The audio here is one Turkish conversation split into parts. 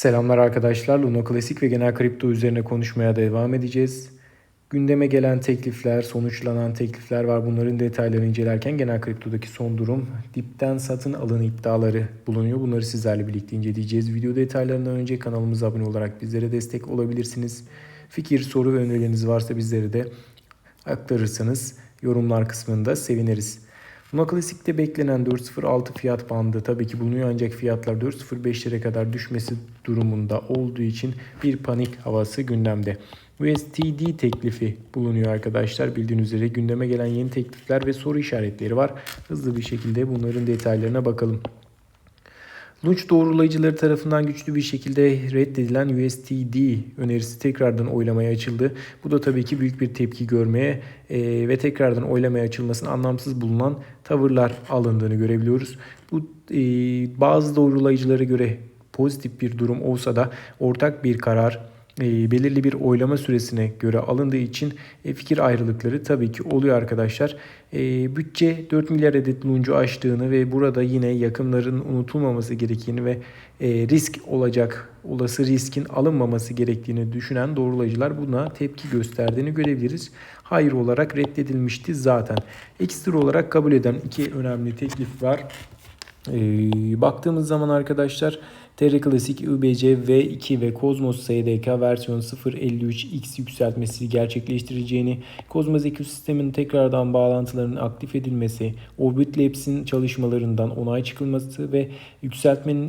Selamlar arkadaşlar. Luna Klasik ve genel kripto üzerine konuşmaya devam edeceğiz. Gündeme gelen teklifler, sonuçlanan teklifler var. Bunların detaylarını incelerken genel kriptodaki son durum, dipten satın alın iddiaları bulunuyor. Bunları sizlerle birlikte inceleyeceğiz. Video detaylarından önce kanalımıza abone olarak bizlere destek olabilirsiniz. Fikir, soru ve önerileriniz varsa bizlere de aktarırsanız yorumlar kısmında seviniriz. Luna Classic'te beklenen 4.06 fiyat bandı tabii ki bulunuyor ancak fiyatlar 4.05'lere kadar düşmesi durumunda olduğu için bir panik havası gündemde. USTD teklifi bulunuyor arkadaşlar. Bildiğiniz üzere gündeme gelen yeni teklifler ve soru işaretleri var. Hızlı bir şekilde bunların detaylarına bakalım. Lunch doğrulayıcıları tarafından güçlü bir şekilde reddedilen USTD önerisi tekrardan oylamaya açıldı. Bu da tabii ki büyük bir tepki görmeye e, ve tekrardan oylamaya açılmasının anlamsız bulunan tavırlar alındığını görebiliyoruz. Bu e, bazı doğrulayıcılara göre pozitif bir durum olsa da ortak bir karar belirli bir oylama süresine göre alındığı için e, fikir ayrılıkları tabii ki oluyor arkadaşlar. E, bütçe 4 milyar adet luncu aştığını ve burada yine yakınların unutulmaması gerektiğini ve e, risk olacak olası riskin alınmaması gerektiğini düşünen doğrulayıcılar buna tepki gösterdiğini görebiliriz. Hayır olarak reddedilmişti zaten. Ekstra olarak kabul eden iki önemli teklif var. E, baktığımız zaman arkadaşlar TR Classic IBC V2 ve Cosmos SDK versiyon 0.53x yükseltmesi gerçekleştireceğini, Cosmos ekosisteminin tekrardan bağlantılarının aktif edilmesi, Orbit Labs'in çalışmalarından onay çıkılması ve yükseltmenin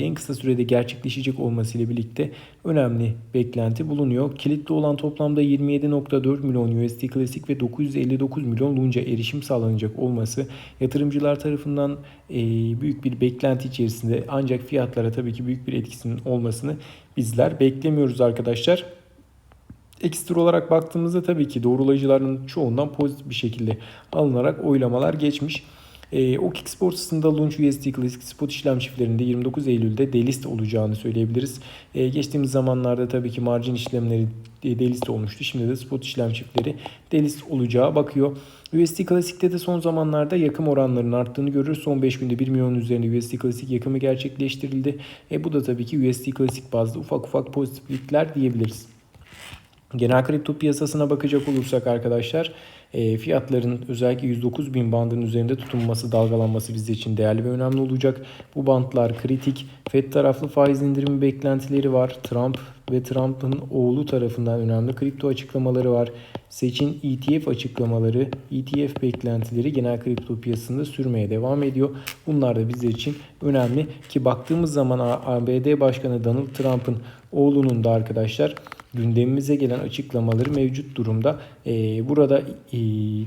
en kısa sürede gerçekleşecek olması ile birlikte önemli beklenti bulunuyor. Kilitli olan toplamda 27.4 milyon USD Classic ve 959 milyon Lunca erişim sağlanacak olması yatırımcılar tarafından büyük bir beklenti içerisinde ancak fiyatlara tabii ki büyük bir etkisinin olmasını bizler beklemiyoruz arkadaşlar. Ekstra olarak baktığımızda tabii ki doğrulayıcıların çoğundan pozitif bir şekilde alınarak oylamalar geçmiş. E, OKX borsasında Launch USD Classic spot işlem çiftlerinde 29 Eylül'de delist olacağını söyleyebiliriz. E, geçtiğimiz zamanlarda tabii ki margin işlemleri delist olmuştu. Şimdi de spot işlem çiftleri delist olacağı bakıyor. USD Classic'te de son zamanlarda yakım oranlarının arttığını görürüz. Son 5 günde 1 milyon üzerinde USD Classic yakımı gerçekleştirildi. E, bu da tabii ki USD Classic bazlı ufak ufak pozitiflikler diyebiliriz. Genel kripto piyasasına bakacak olursak arkadaşlar e, fiyatların özellikle 109 bin bandının üzerinde tutunması, dalgalanması bizler için değerli ve önemli olacak. Bu bantlar kritik. FED taraflı faiz indirimi beklentileri var. Trump ve Trump'ın oğlu tarafından önemli kripto açıklamaları var. Seçin ETF açıklamaları, ETF beklentileri genel kripto piyasasında sürmeye devam ediyor. Bunlar da bizler için önemli ki baktığımız zaman ABD Başkanı Donald Trump'ın oğlunun da arkadaşlar gündemimize gelen açıklamaları mevcut durumda. Ee, burada e,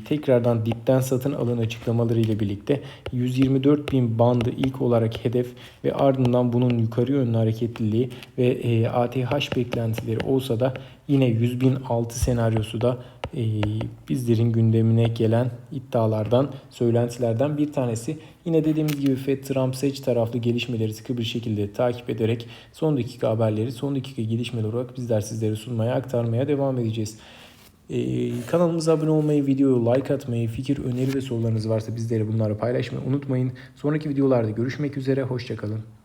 tekrardan dipten satın alın açıklamaları ile birlikte 124 bin bandı ilk olarak hedef ve ardından bunun yukarı yönlü hareketliliği ve e, ATH beklentileri olsa da yine 100 bin altı senaryosu da e, bizlerin gündemine gelen iddialardan, söylentilerden bir tanesi. Yine dediğimiz gibi FED Trump seç taraflı gelişmeleri sıkı bir şekilde takip ederek son dakika haberleri, son dakika gelişmeler olarak bizler sizlere sunmaya, aktarmaya devam edeceğiz. Ee, kanalımıza abone olmayı, videoyu like atmayı, fikir, öneri ve sorularınız varsa bizlere bunları paylaşmayı unutmayın. Sonraki videolarda görüşmek üzere, hoşçakalın.